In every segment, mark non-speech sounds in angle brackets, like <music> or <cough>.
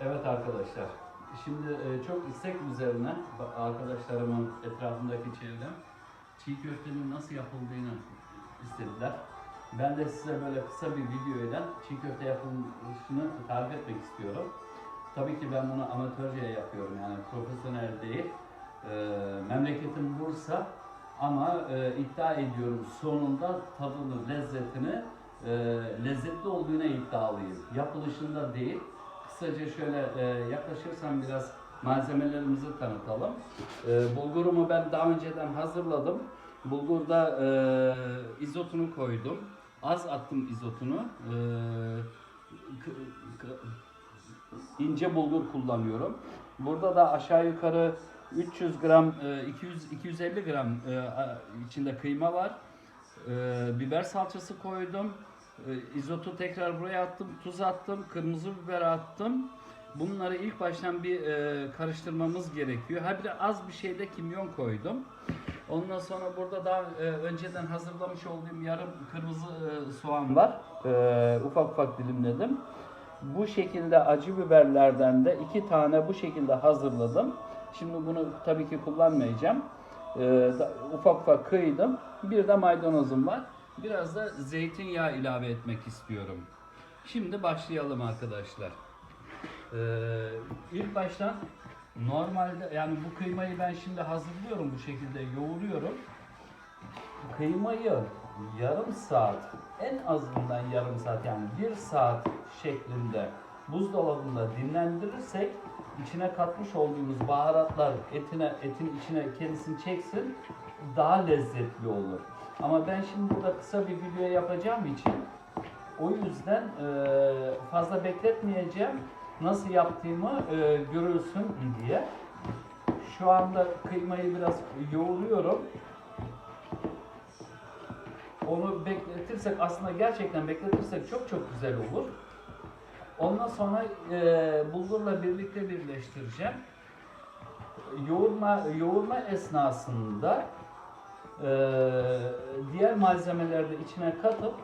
Evet arkadaşlar. Şimdi e, çok istek üzerine arkadaşlarımın etrafındaki çevrem çiğ köftenin nasıl yapıldığını istediler. Ben de size böyle kısa bir videoyla çiğ köfte yapılışını tarif etmek istiyorum. Tabii ki ben bunu amatörce yapıyorum yani profesyonel değil. E, memleketim Bursa ama e, iddia ediyorum sonunda tadını, lezzetini lezzetli olduğuna iddialıyım. Yapılışında değil. Kısaca şöyle e, yaklaşırsam biraz malzemelerimizi tanıtalım. E, bulgurumu ben daha önceden hazırladım. Bulgurda e, izotunu koydum. Az attım izotunu. E, ince bulgur kullanıyorum. Burada da aşağı yukarı 300 gram, e, 200 250 gram e, içinde kıyma var. E, biber salçası koydum. E, izotu tekrar buraya attım, tuz attım, kırmızı biber attım. Bunları ilk baştan bir e, karıştırmamız gerekiyor. Ha bir az bir şeyde kimyon koydum. Ondan sonra burada daha e, önceden hazırlamış olduğum yarım kırmızı e, soğan var. E, ufak ufak dilimledim. Bu şekilde acı biberlerden de iki tane bu şekilde hazırladım. Şimdi bunu tabii ki kullanmayacağım. E, da- ufak ufak kıydım. Bir de maydanozum var. Biraz da zeytinyağı ilave etmek istiyorum. Şimdi başlayalım arkadaşlar. Ee, ilk baştan normalde yani bu kıymayı ben şimdi hazırlıyorum bu şekilde yoğuruyorum. Kıymayı yarım saat en azından yarım saat yani bir saat şeklinde buzdolabında dinlendirirsek içine katmış olduğumuz baharatlar etine etin içine kendisini çeksin daha lezzetli olur. Ama ben şimdi burada kısa bir video yapacağım için o yüzden e, fazla bekletmeyeceğim. Nasıl yaptığımı e, görülsün diye. Şu anda kıymayı biraz yoğuruyorum. Onu bekletirsek aslında gerçekten bekletirsek çok çok güzel olur. Ondan sonra e, bulgurla birlikte birleştireceğim. Yoğurma yoğurma esnasında e, diğer malzemeleri içine katıp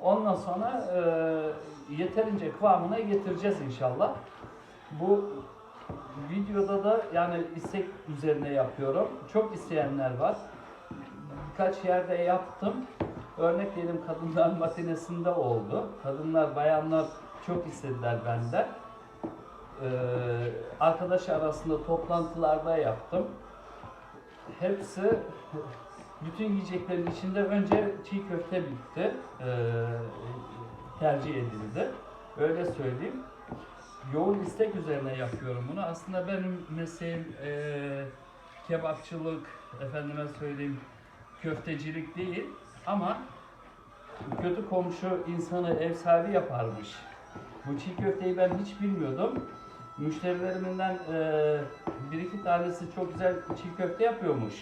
ondan sonra e, yeterince kıvamına getireceğiz inşallah. Bu videoda da yani istek üzerine yapıyorum. Çok isteyenler var. Birkaç yerde yaptım. Örnek diyelim kadınlar <laughs> matinesinde oldu. Kadınlar, bayanlar çok istediler benden. Ee, arkadaş arasında toplantılarda yaptım. Hepsi bütün yiyeceklerin içinde önce çiğ köfte bitti. Ee, tercih edildi. Öyle söyleyeyim. Yoğun istek üzerine yapıyorum bunu. Aslında benim mesleğim eee, kebapçılık, efendime söyleyeyim köftecilik değil ama kötü komşu insanı ev sahibi yaparmış. Bu çiğ köfteyi ben hiç bilmiyordum. Müşterilerimden eee, bir iki tanesi çok güzel çiğ köfte yapıyormuş.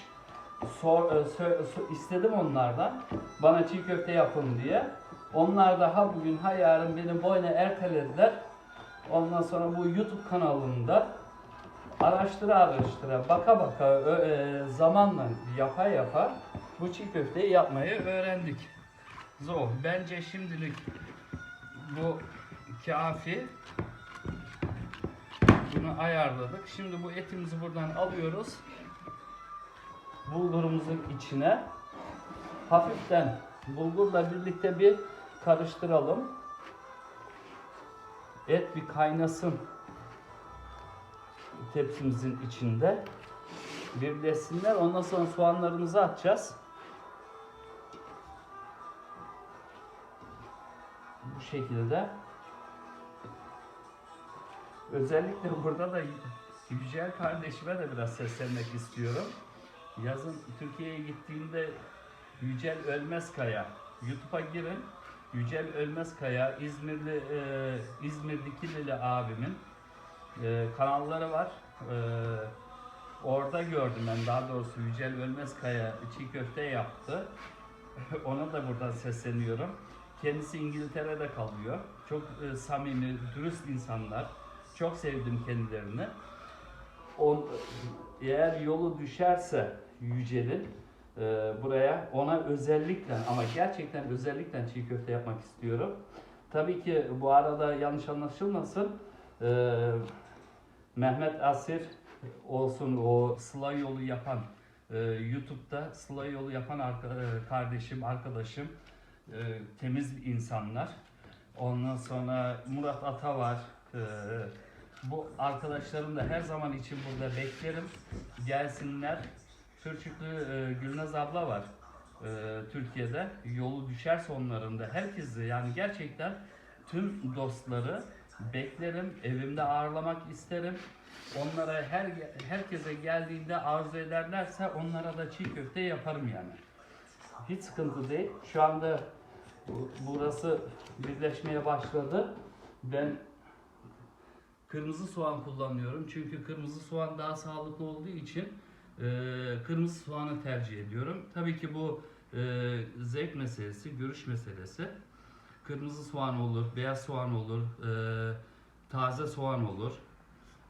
Sor, e, sö- sö- istedim onlardan bana çiğ köfte yapın diye. Onlar da ha bugün ha yarın beni boyuna ertelediler. Ondan sonra bu YouTube kanalında araştıra araştıra, baka baka, ö- e, zamanla yapa yapa bu çiğ köfteyi yapmayı öğrendik. Zor. Bence şimdilik bu kafi. Bunu ayarladık. Şimdi bu etimizi buradan alıyoruz. Bulgurumuzun içine hafiften bulgurla birlikte bir karıştıralım. Et bir kaynasın tepsimizin içinde. Birleşsinler. Ondan sonra soğanlarımızı atacağız. Bu şekilde. Özellikle burada da Yücel kardeşime de biraz seslenmek istiyorum. Yazın Türkiye'ye gittiğimde Yücel Ölmezkaya YouTube'a girin. Yücel Ölmezkaya İzmirli e, İzmir Dikilili abimin e, kanalları var. E, orada gördüm ben daha doğrusu Yücel Ölmezkaya çiğ köfte yaptı. <laughs> Ona da buradan sesleniyorum. Kendisi İngiltere'de kalıyor. Çok e, samimi, dürüst insanlar. Çok sevdim kendilerini. On, eğer yolu düşerse Yücel'in e, buraya ona özellikle ama gerçekten özellikle çiğ köfte yapmak istiyorum. Tabii ki bu arada yanlış anlaşılmasın. Ee, Mehmet Asir olsun o Sıla yolu yapan e, YouTube'da Sıla yolu yapan arka- e, kardeşim, arkadaşım e, temiz insanlar. Ondan sonra Murat Ata var. Ee, bu arkadaşlarım da her zaman için burada beklerim. Gelsinler. Türkçüklü e, Gülnaz abla var e, Türkiye'de. Yolu düşerse onların da herkesi yani gerçekten tüm dostları beklerim. Evimde ağırlamak isterim. Onlara her herkese geldiğinde arzu ederlerse onlara da çiğ köfte yaparım yani. Hiç sıkıntı değil. Şu anda bu- burası birleşmeye başladı. Ben kırmızı soğan kullanıyorum. Çünkü kırmızı soğan daha sağlıklı olduğu için e, kırmızı soğanı tercih ediyorum. Tabii ki bu e, zevk meselesi, görüş meselesi. Kırmızı soğan olur, beyaz soğan olur, e, taze soğan olur.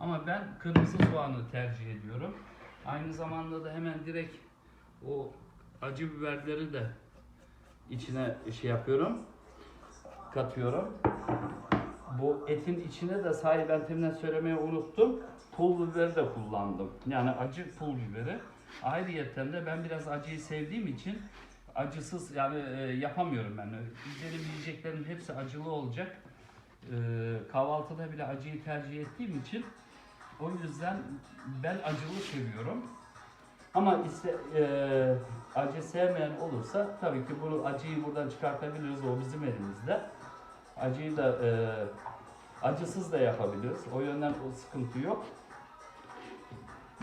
Ama ben kırmızı soğanı tercih ediyorum. Aynı zamanda da hemen direkt o acı biberleri de içine şey yapıyorum, katıyorum. Bu etin içine de sahi ben teminden söylemeyi unuttum. Pul biberi de kullandım. Yani acı pul biberi. Ayrıyeten de ben biraz acıyı sevdiğim için acısız yani e, yapamıyorum ben. Benim yiyeceklerim hepsi acılı olacak. E, kahvaltıda bile acıyı tercih ettiğim için o yüzden ben acılı seviyorum. Ama iste, e, acı sevmeyen olursa tabii ki bunu acıyı buradan çıkartabiliriz. O bizim elimizde. Acıyı da e, acısız da yapabiliriz. O yönden o sıkıntı yok.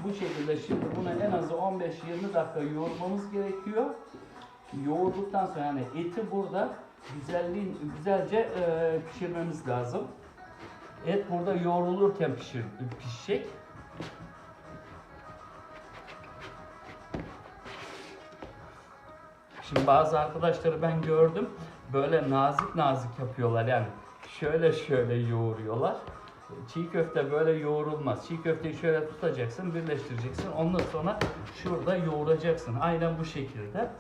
Bu şekilde şimdi bunu en az 15-20 dakika yoğurmamız gerekiyor. Yoğurduktan sonra yani eti burada güzelliğin güzelce e, pişirmemiz lazım. Et burada yoğrulurken pişir, pişecek. Şimdi bazı arkadaşları ben gördüm böyle nazik nazik yapıyorlar yani şöyle şöyle yoğuruyorlar. Çiğ köfte böyle yoğrulmaz. Çiğ köfteyi şöyle tutacaksın, birleştireceksin. Ondan sonra şurada yoğuracaksın. Aynen bu şekilde.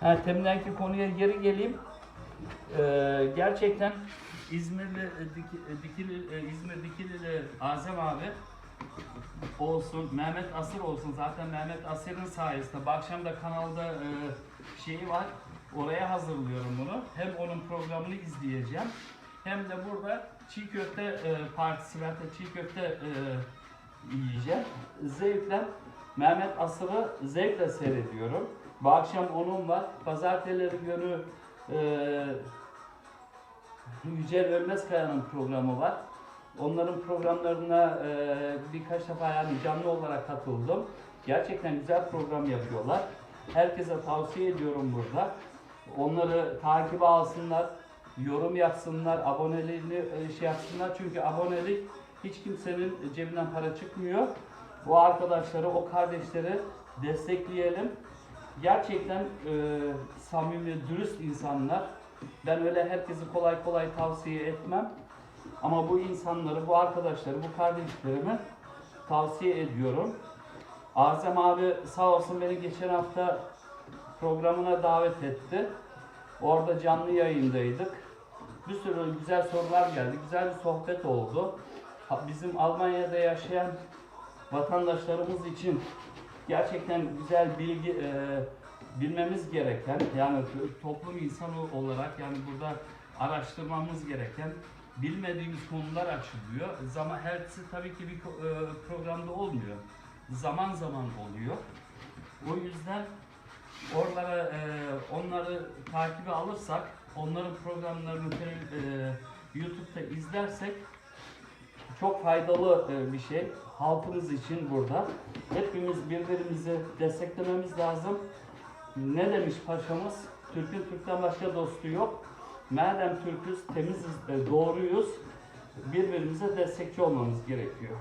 Ha, temindenki konuya geri geleyim. Ee, gerçekten İzmirli e, e, Dikili, e, İzmir Dikilili Azem abi olsun, Mehmet Asır olsun. Zaten Mehmet Asır'ın sayesinde. Bu akşam da kanalda e, şeyi var. Oraya hazırlıyorum bunu. Hem onun programını izleyeceğim. Hem de burada çiğ köfte e, partisi ve çiğ köfte e, yiyeceğim. Zevkle Mehmet Asır'ı zevkle seyrediyorum. Bu akşam onun var. Pazartesileri günü e, Yücel Ölmezkaya'nın programı var. Onların programlarına e, birkaç defa yani canlı olarak katıldım. Gerçekten güzel program yapıyorlar. Herkese tavsiye ediyorum burada. Onları takibe alsınlar, yorum yapsınlar, aboneliğini e, şey yapsınlar. Çünkü abonelik hiç kimsenin cebinden para çıkmıyor. Bu arkadaşları, o kardeşleri destekleyelim. Gerçekten e, samimi, dürüst insanlar. Ben öyle herkesi kolay kolay tavsiye etmem. Ama bu insanları, bu arkadaşları, bu kardeşlerimi tavsiye ediyorum. Azem abi sağ olsun beni geçen hafta programına davet etti. Orada canlı yayındaydık. Bir sürü güzel sorular geldi. Güzel bir sohbet oldu. Bizim Almanya'da yaşayan vatandaşlarımız için gerçekten güzel bilgi e, bilmemiz gereken yani toplum insanı olarak yani burada araştırmamız gereken bilmediğimiz konular açılıyor. Zaman hepsi tabii ki bir e, programda olmuyor. Zaman zaman oluyor. O yüzden oralara e, onları takibe alırsak, onların programlarını e, YouTube'da izlersek çok faydalı bir şey. Halkımız için burada. Hepimiz birbirimizi desteklememiz lazım. Ne demiş paşamız? Türk'ün Türk'ten başka dostu yok. Madem Türk'üz, temiziz, e, doğruyuz. Birbirimize destekçi olmamız gerekiyor.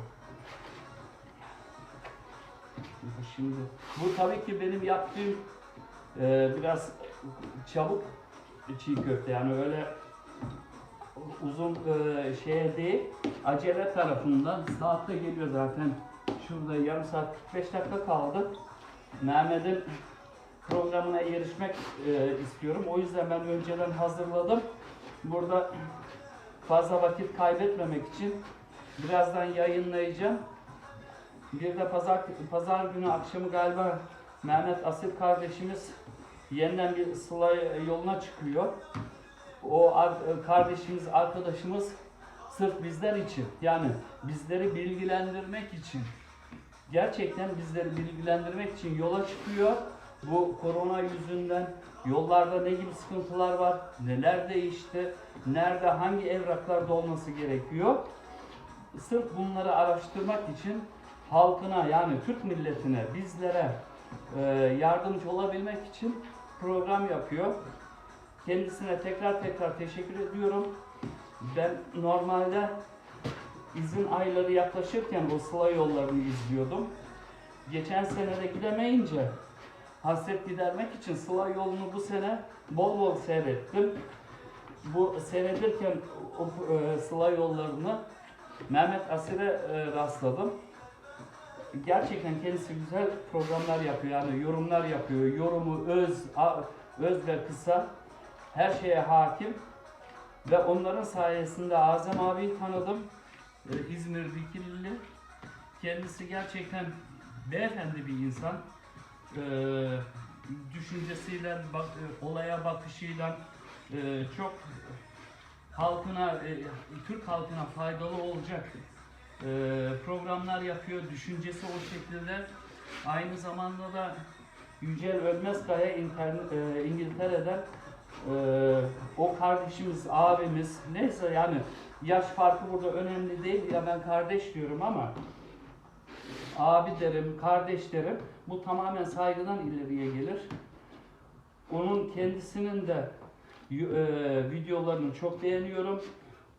Şimdi bu tabii ki benim yaptığım e, biraz çabuk çiğ köfte yani öyle uzun e, şeye değil acele tarafından saatte geliyor zaten şurada yarım saat 45 dakika kaldı Mehmet'in programına erişmek e, istiyorum. O yüzden ben önceden hazırladım. Burada fazla vakit kaybetmemek için birazdan yayınlayacağım. Bir de pazar, pazar günü akşamı galiba Mehmet Asil kardeşimiz yeniden bir sıla yoluna çıkıyor. O ar- kardeşimiz, arkadaşımız sırf bizler için yani bizleri bilgilendirmek için gerçekten bizleri bilgilendirmek için yola çıkıyor. Bu korona yüzünden yollarda ne gibi sıkıntılar var, neler değişti, nerede hangi evraklarda olması gerekiyor. Sırf bunları araştırmak için halkına yani Türk milletine, bizlere e, yardımcı olabilmek için program yapıyor. Kendisine tekrar tekrar teşekkür ediyorum. Ben normalde izin ayları yaklaşırken o sıla yollarını izliyordum. Geçen sene de gidemeyince hasret gidermek için sıla yolunu bu sene bol bol seyrettim. Bu seyredirken o e, sıla yollarını Mehmet Asir'e e, rastladım. Gerçekten kendisi güzel programlar yapıyor yani yorumlar yapıyor. Yorumu öz, a- öz ve kısa her şeye hakim. Ve onların sayesinde Azem abiyi tanıdım. Ee, İzmir Dikilili. Kendisi gerçekten beyefendi bir insan. Ee, düşüncesiyle, bak, e, olaya bakışıyla e, çok halkına, e, Türk halkına faydalı olacak e, programlar yapıyor. Düşüncesi o şekilde. Aynı zamanda da Yücel Ölmezkaya internet, e, İngiltere'den ee, o kardeşimiz, abimiz, neyse yani yaş farkı burada önemli değil ya ben kardeş diyorum ama abi derim, kardeş derim. Bu tamamen saygıdan ileriye gelir. Onun kendisinin de e, videolarını çok beğeniyorum.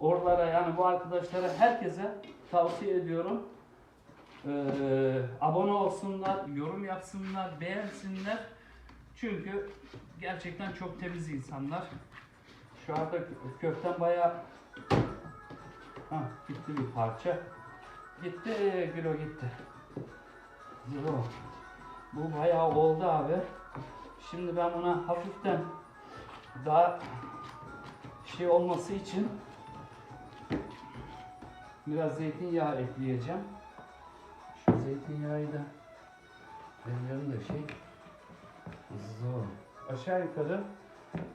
Oralara yani bu arkadaşlara herkese tavsiye ediyorum. Ee, abone olsunlar, yorum yapsınlar, beğensinler. Çünkü gerçekten çok temiz insanlar. Şu anda kö- kökten bayağı ha, gitti bir parça. Gitti, Gülo gitti. Gülo. Bu bayağı oldu abi. Şimdi ben buna hafiften daha şey olması için biraz zeytinyağı ekleyeceğim. Şu zeytinyağı da benim de şey Zor. Aşağı yukarı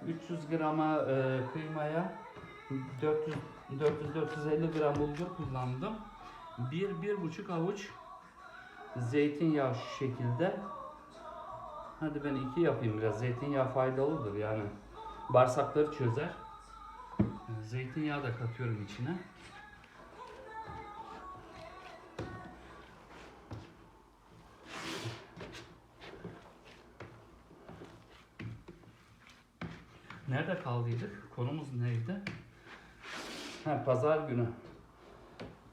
300 grama e, kıymaya 400 400-450 gram bulgur kullandım. Bir, bir buçuk avuç zeytinyağı şu şekilde. Hadi ben iki yapayım biraz. Zeytinyağı faydalıdır yani. Bağırsakları çözer. Zeytinyağı da katıyorum içine. Nerede kaldıydık? Konumuz neydi? Ha, pazar günü.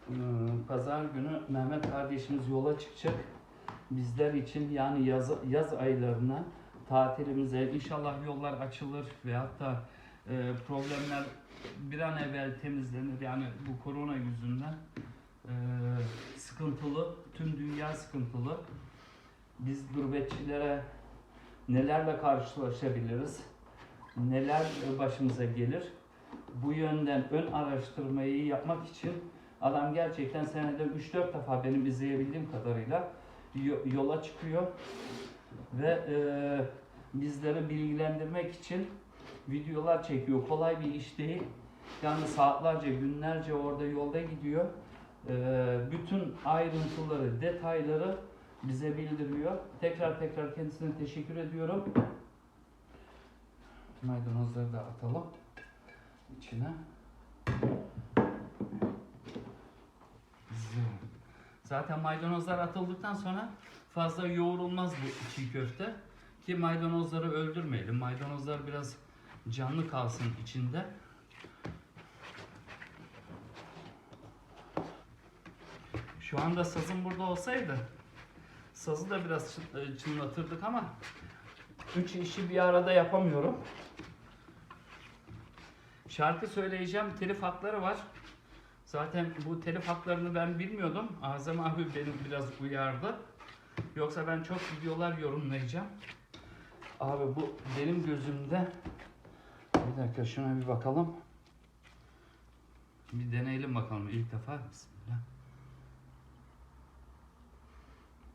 Hmm, Pazar günü Mehmet kardeşimiz yola çıkacak. Bizler için yani yaz, yaz aylarına tatilimize inşallah yollar açılır ve hatta e, problemler bir an evvel temizlenir. Yani bu korona yüzünden e, sıkıntılı, tüm dünya sıkıntılı. Biz gurbetçilere nelerle karşılaşabiliriz? neler başımıza gelir. Bu yönden ön araştırmayı yapmak için adam gerçekten senede 3-4 defa benim izleyebildiğim kadarıyla yo- yola çıkıyor ve e, bizleri bilgilendirmek için videolar çekiyor. Kolay bir iş değil. Yani saatlerce, günlerce orada yolda gidiyor. E, bütün ayrıntıları, detayları bize bildiriyor. Tekrar tekrar kendisine teşekkür ediyorum. Maydanozları da atalım içine. Zaten maydanozlar atıldıktan sonra fazla yoğrulmaz bu çiğ köfte. Ki maydanozları öldürmeyelim. Maydanozlar biraz canlı kalsın içinde. Şu anda sazım burada olsaydı sazı da biraz çı- çınlatırdık ama üç işi bir arada yapamıyorum. Şarkı söyleyeceğim, telif hakları var. Zaten bu telif haklarını ben bilmiyordum. Azam abi beni biraz uyardı. Yoksa ben çok videolar yorumlayacağım. Abi bu benim gözümde bir dakika şuna bir bakalım. Bir deneyelim bakalım ilk defa. Bismillah.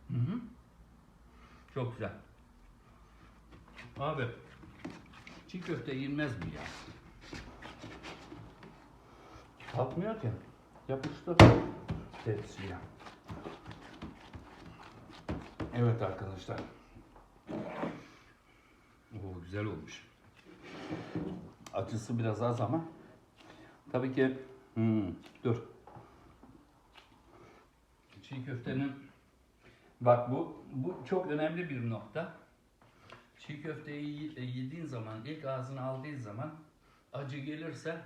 Hı hı. Çok güzel. Abi çiğ köfte yenmez mi ya? Kalkmıyor ki. Yapıştı tepsiye. Evet arkadaşlar. Oo güzel olmuş. Acısı biraz az ama tabii ki hmm, dur. Çiğ köftenin bak bu bu çok önemli bir nokta. Çiğ köfteyi yediğin zaman ilk ağzına aldığın zaman acı gelirse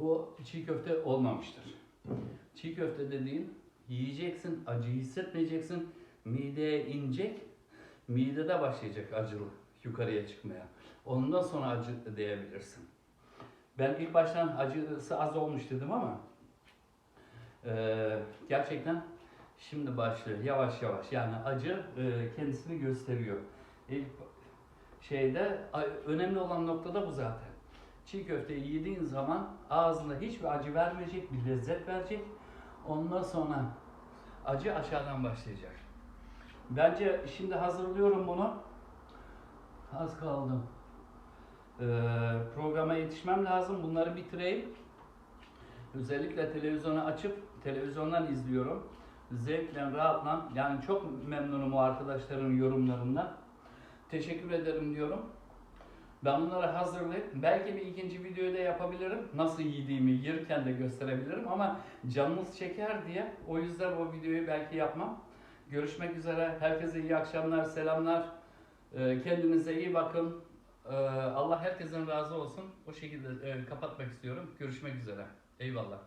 o çiğ köfte olmamıştır. Çiğ köfte dediğin yiyeceksin, acı hissetmeyeceksin, mideye inecek, midede başlayacak acılık yukarıya çıkmaya. Ondan sonra acı diyebilirsin. Ben ilk baştan acısı az olmuş dedim ama eee, gerçekten şimdi başlıyor yavaş yavaş yani acı eee, kendisini gösteriyor. İlk şeyde önemli olan nokta da bu zaten. Çiğ köfteyi yediğin zaman ağzında hiçbir acı vermeyecek, bir lezzet verecek. Ondan sonra acı aşağıdan başlayacak. Bence şimdi hazırlıyorum bunu. Az kaldı. Ee, programa yetişmem lazım. Bunları bitireyim. Özellikle televizyonu açıp televizyondan izliyorum. Zevkle, rahatla. Yani çok memnunum o arkadaşların yorumlarından. Teşekkür ederim diyorum. Ben bunları hazırlayıp belki bir ikinci videoyu da yapabilirim. Nasıl yediğimi yerken de gösterebilirim ama canınız çeker diye o yüzden o videoyu belki yapmam. Görüşmek üzere. Herkese iyi akşamlar, selamlar. Ee, Kendinize iyi bakın. Ee, Allah herkesin razı olsun. O şekilde e, kapatmak istiyorum. Görüşmek üzere. Eyvallah.